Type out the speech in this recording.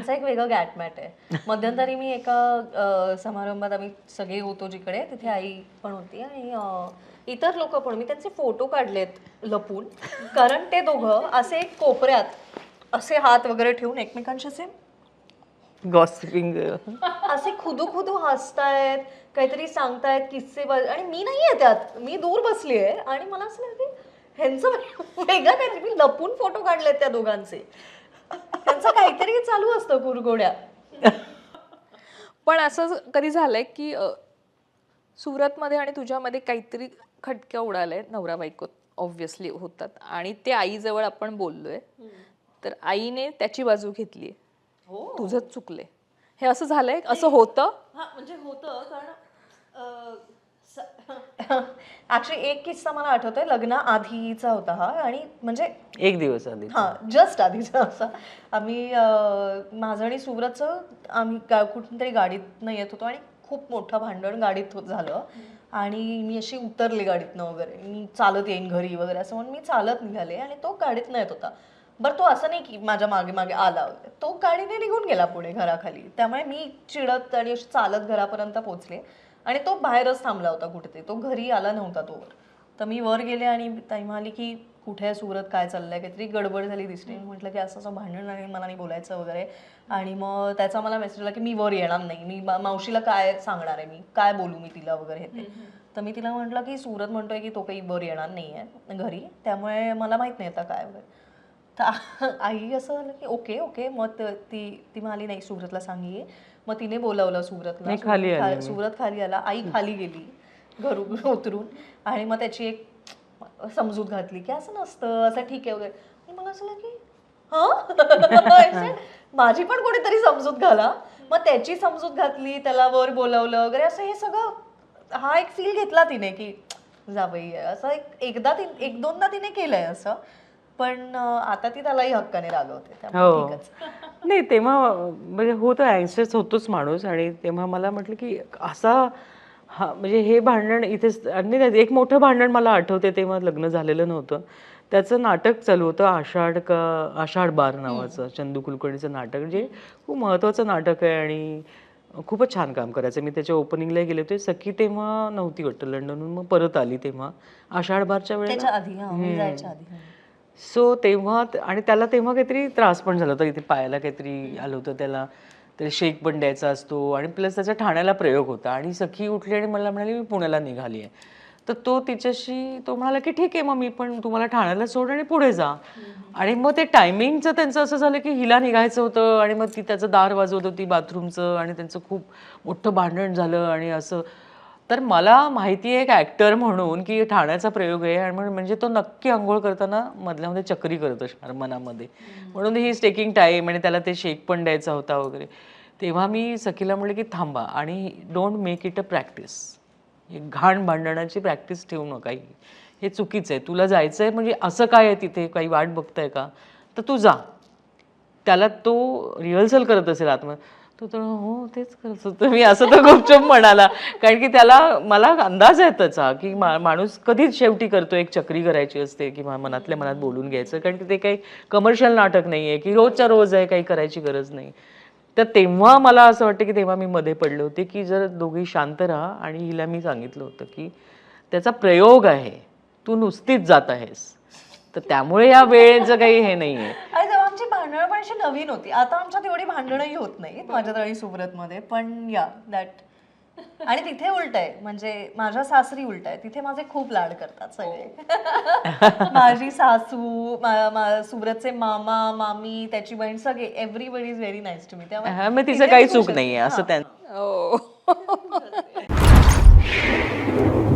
त्यांचं एक वेगळं गॅटमॅट आहे. मध्यंतरी मी एका समारंभात आम्ही सगळे होतो जिकडे तिथे आई पण होती आणि इतर लोक पण. मी त्यांचे फोटो काढलेत लपून. कारण ते दोघं असे कोपऱ्यात असे हात वगैरे ठेवून एकमेकांशी असे गॉसिपिंग असे खुदू खुदू हसतायत काहीतरी सांगतायत किस्से आणि मी नाहीये त्यात. मी दूर बसली आहे आणि मला असं ह्यांचं वेगळं काहीतरी. मी लपून फोटो काढलेत त्या दोघांचे. त्यांचं काहीतरी चालू असतं कुरगोड्या पण असं कधी झालंय की अ, सुरतमध्ये आणि तुझ्यामध्ये काहीतरी खटक्या उडाल्या नवरा बायको ऑब्व्हियसली होतात आणि ते आईजवळ आपण बोललोय तर आईने त्याची बाजू घेतली. हो. तुझंच चुकले हे असं झालंय? असं होतं? हा म्हणजे होतं कारण ऍक्च्युली एक किस्सा मला आठवतोय. लग्ना आधीचा होता हा आणि म्हणजे एक दिवस आधी. हा जस्ट आधीचा असा आम्ही अं, माझं आणि सुव्रतचं आम्ही गा कुठून तरी गाडीतनं येत होतो आणि खूप मोठं भांडण गाडीत होत झालं. आणि मी अशी उतरले गाडीतनं वगैरे. मी चालत येईन घरी वगैरे असं म्हणून मी चालत निघाले आणि तो गाडीतनं येत होता. बरं तो असं नाही की माझ्या मागे मागे आला वगैरे. तो गाडीने निघून गेला पुढे घराखाली. त्यामुळे मी चिडत आणि अशी चालत घरापर्यंत पोहोचले आणि तो बाहेरच थांबला होता कुठेतरी. तो घरी आला नव्हता तो. वर तर मी वर गेले आणि ताई म्हणाली की कुठे आहे सुरत? काय चाललंय? काहीतरी गडबड झाली दिसली. मी म्हटलं की असं असं भांडण आहे मला नाही बोलायचं वगैरे. आणि मग त्याचा मला मेसेज आला की मी वर येणार नाही. मी मावशीला काय सांगणार आहे मी? काय बोलू मी तिला वगैरे? ते. तर मी तिला म्हटलं की सुरत म्हणतोय की तो काही वर येणार नाही आहे घरी. त्यामुळे मला माहीत नाही आता काय वगैरे. तर आई असं झालं की ओके ओके मग त- ती ती म्हणाली नाही सुरतला सांगिये. मग तिने बोलावलं सुरतला नाही, खाली सुरत आली खा- सुरत खाली आला. आई खाली गेली घरून उतरून. आणि मग त्याची एक समजूत घातली की असं नसतं असं ठीक आहे वगैरे. आणि मला असं की हा? माझी पण कोणीतरी समजूत घाला. मग त्याची समजूत घातली त्याला वर बोलावलं वगैरे. असं हे सगळं हा एक फील घेतला तिने की जावई आहे असं एक एकदा ती एक दोनदा तिने केलंय असं. पण आता ती त्यालाही हक्काने रागवते त्यामुळे हो. ठीकच. नाही तेव्हा म्हणजे होतं अँक्सियस होतोच माणूस आणि तेव्हा मला म्हटलं की असा हा म्हणजे हे भांडण इथेच आणि नाही, एक मोठं भांडण मला आठवते तेव्हा लग्न झालेलं नव्हतं. त्याचं नाटक चालू होतं आषाढ का आषाढ बार नावाचं चंदू कुलकर्णीचं नाटक जे खूप महत्त्वाचं नाटक आहे आणि खूपच छान काम करायचं. मी त्याच्या ओपनिंगला गेले होते सखी तेव्हा नव्हती वाटतं लंडनहून मग परत आली तेव्हा. आषाढ बारच्या वेळेला? त्याच्या आधी हा मी जायच्या आधी. सो तेव्हा आणि त्याला तेव्हा काहीतरी त्रास पण झाला होता इथे पायाला काहीतरी आलं होतं त्याला तरी शेक पण द्यायचा असतो आणि प्लस त्याचा ठाण्याला प्रयोग होता. आणि सखी उठली आणि मला म्हणाली मी पुण्याला निघाली आहे. तर तो तिच्याशी तो म्हणाला की ठीक आहे मग मी पण तुम्हाला ठाण्याला सोड आणि पुढे जा. आणि मग ते टायमिंगचं त्यांचं असं झालं की हिला निघायचं होतं आणि मग ती त्याचं दार वाजवत होती बाथरूमचं आणि त्यांचं खूप मोठं भांडण झालं आणि असं तर मला माहिती आहे एक ॲक्टर म्हणून की ठाण्याचा प्रयोग आहे आणि म्हण- म्हणजे तो नक्की आंघोळ करताना मधल्यामध्ये चक्री करत असणार मनामध्ये. म्हणून ही इज टेकिंग टाईम आणि त्याला ते शेक पण द्यायचा होता वगैरे. तेव्हा मी सखीला म्हणले की थांबा आणि don't make it a practice घाण भांडणाची प्रॅक्टिस ठेवू नका ही. हे चुकीचं आहे. तुला जायचं आहे म्हणजे असं काय आहे तिथे? काही वाट बघताय का? तर तू जा. त्याला तो रिहर्सल करत असेल आतमध्ये. तो तर हो तेच करत होतो. मी असं तर गुपचूप म्हणाला. कारण की त्याला मला अंदाज आहे त्याचा की मा माणूस कधीच शेवटी करतो एक चक्री करायची असते किंवा मनातल्या मनात बोलून घ्यायचं. कारण की ते काही कमर्शियल नाटक नाही आहे की रोजच्या रोज आहे काही करायची गरज नाही. तर तेव्हा मला असं वाटतं की तेव्हा मी मध्ये पडले होते की जर दोघी शांत राहा आणि हिला मी सांगितलं होतं की त्याचा प्रयोग आहे तू नुसतीच जात आहेस. तर त्यामुळे या वेळेचं काही हे नाही आहे भांडणं पण अशी नवीन होती. आता आमच्यात एवढी भांडणंही होत नाही माझ्या तळी सुब्रतमध्ये पण या दॅट आणि तिथे उलट आहे. म्हणजे माझ्या सासरी उलट आहे. तिथे माझे खूप लाड करतात सगळे. हो. माझी सासू सुब्रतचे मामा मामी त्याची बहीण सगळे. Everybody is very nice to me त्यामुळे तिचं काही चूक नाही असं त्यांना हो.